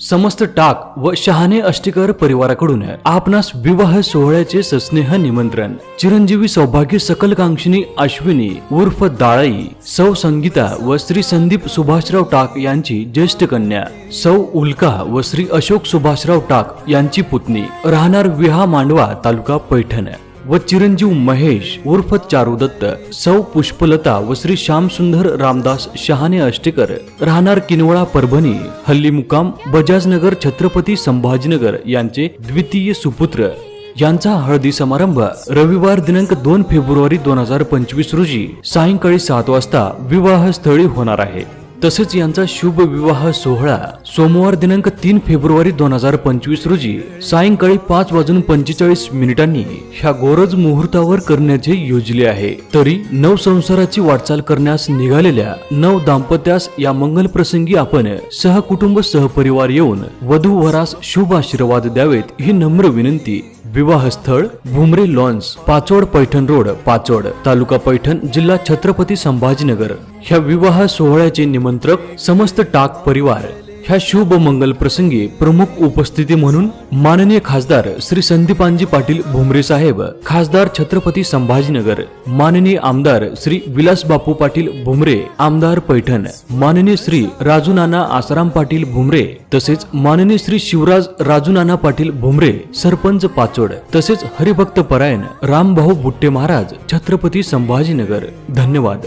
समस्त टाक व शहाणे अष्टीकर परिवाराकडून आपणास विवाह सोहळ्याचे सस्नेह निमंत्रण. चिरंजीवी सौभाग्य सकल कांक्षिणी अश्विनी उर्फ दाळई सौ संगीता व श्री संदीप सुभाषराव टाक यांची ज्येष्ठ कन्या सौ उल्का व श्री अशोक सुभाषराव टाक यांची पुतणी. राहणार विहा मांडवा तालुका पैठण. व चिरंजीव महेश उर्फ चारू दत्त सौ पुष्पलता व श्री श्यामसुंदर रामदास शहाणे अष्टेकर राहणार किनवळा परभणी हल्ली मुकाम बजाजनगर छत्रपती संभाजीनगर यांचे द्वितीय सुपुत्र. यांचा हळदी समारंभ रविवार दिनांक दोन फेब्रुवारी दोन हजार पंचवीस रोजी सायंकाळी सात वाजता विवाहस्थळी होणार आहे. तसेच यांचा शुभ विवाह सोहळा सोमवार दिनांक तीन फेब्रुवारी दोन हजार पंचवीस रोजी सायंकाळी पाच वाजून पंचेचाळीस मिनिटांनी ह्या गोरज मुहूर्तावर करण्याचे योजले आहे. तरी नव संसाराची वाटचाल करण्यास निघालेल्या नव दाम्पत्यास या मंगल प्रसंगी आपण सहकुटुंब सहपरिवार येऊन वधू वरास शुभ आशीर्वाद द्यावेत ही नम्र विनंती. विवाहस्थळ भुमरे लॉन्स पाचोड पैठण रोड पाचोड तालुका पैठण जिल्हा छत्रपती संभाजीनगर. ह्या विवाह सोहळ्याचे निमंत्रक समस्त टाक परिवार. ह्या शुभ मंगल प्रसंगी प्रमुख उपस्थिती म्हणून माननीय खासदार श्री संदीपांजी पाटील भुमरे साहेब खासदार छत्रपती संभाजीनगर माननीय आमदार श्री विलास बापू पाटील भुमरे आमदार पैठण माननीय श्री राजू नाना आसाराम पाटील भुमरे तसेच माननीय श्री शिवराज राजू नाना पाटील भुमरे सरपंच पाचोड तसेच हरिभक्त परायण रामभाऊ बुट्टे महाराज छत्रपती संभाजीनगर. धन्यवाद.